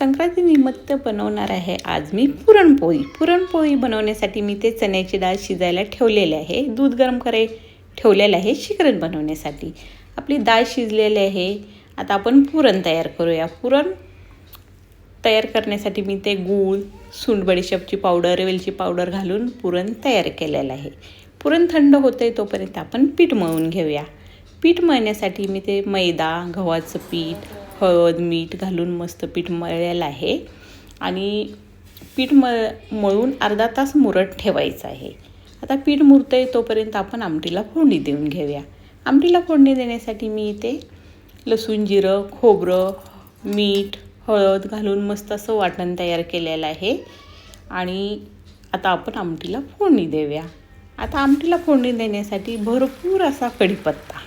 संक्रांतीनिमित्त बनवणार आहे आज मी पुरणपोळी. पुरणपोळी बनवण्यासाठी मी ते चण्याची डाळ शिजायला ठेवलेले आहे. दूध गरम करे ठेवलेलं आहे शिकरण बनवण्यासाठी. आपली डाळ शिजलेली आहे. आता आपण पुरण तयार करूया. पुरण तयार करण्यासाठी मी ते गूळ सुंठ बडीशेपची पावडर वेलची पावडर घालून पुरण तयार केलेलं आहे. पुरण थंड होते तोपर्यंत आपण पीठ मळून घेऊया. पीठ मळण्यासाठी मी ते मैदा गव्हाचं पीठ हळद मीठ घालून मस्त पीठ मळलेलं आहे. आणि पीठ मळ मळून अर्धा तास मुरत ठेवायचं आहे. आता पीठ मुरतं आहे तोपर्यंत आपण आमटीला फोडणी देऊन घेऊया. आमटीला फोडणी देण्यासाठी मी इथे लसूण जिरं खोबरं मीठ हळद घालून मस्त असं वाटण तयार केलेलं आहे. आणि आता आपण आमटीला फोडणी देऊया. आता आमटीला फोडणी देण्यासाठी भरपूर असा कढीपत्ता.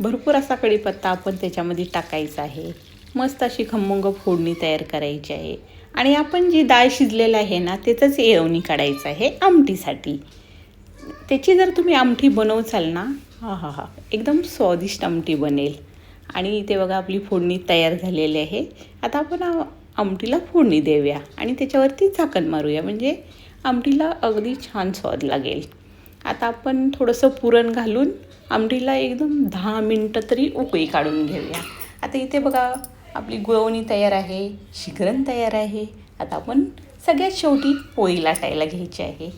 भरपूर असा कढीपत्ता आपण त्याच्यामध्ये टाकायचा आहे. मस्त अशी खमंग फोडणी तयार करायची आहे. आणि आपण जी डाळ शिजलेलं आहे ना त्याचंच येळवणी काढायचं आहे आमटीसाठी. त्याची जर तुम्ही आमटी बनवचाल ना हा हा हा एकदम स्वादिष्ट आमटी बनेल. आणि इथे बघा आपली फोडणी तयार झालेली आहे. आता आपण आमटीला फोडणी देऊया आणि त्याच्यावरती झाकण मारूया. म्हणजे आमटीला अगदी छान स्वाद लागेल. आता आपण थोडंसं पुरण घालून आमटीला एकदम दहा मिनटं तरी उकळी काढून घेऊया. आता इथे बघा आपली गुळवणी तयार आहे शिकरण तयार आहे. आता आपण सगळ्यात शेवटी पोळी लाटायला घ्यायची आहे.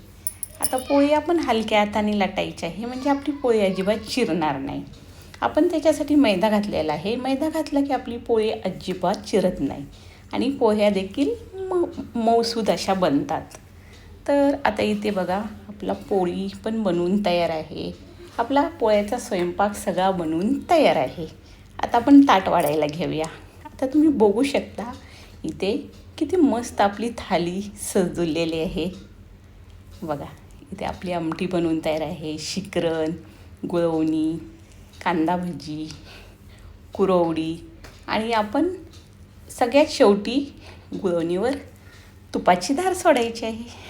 आता पोळी आपण हलक्या हाताने लाटायची आहे म्हणजे आपली पोळी अजिबात चिरणार नाही. आपण त्याच्यासाठी मैदा घातलेला आहे. मैदा घातला की आपली पोळी अजिबात चिरत नाही. आणि पोह्या देखील म मऊसूद अशा बनतात. तर आता इथे बघा आपला पोळी पण बनवून तयार आहे. आपला पोळ्याचा स्वयंपाक सगळा बनवून तयार आहे. आता आपण ताट वाढायला घेऊया. आता तुम्ही बघू शकता इथे किती मस्त आपली थाली सजवलेली आहे. बघा इथे आपली आमटी बनवून तयार आहे. शिकरण गुळवणी कांदा भजी कुरवडी आणि आपण सगळ्यात शेवटी गुळवणीवर तुपाची धार सोडायची आहे.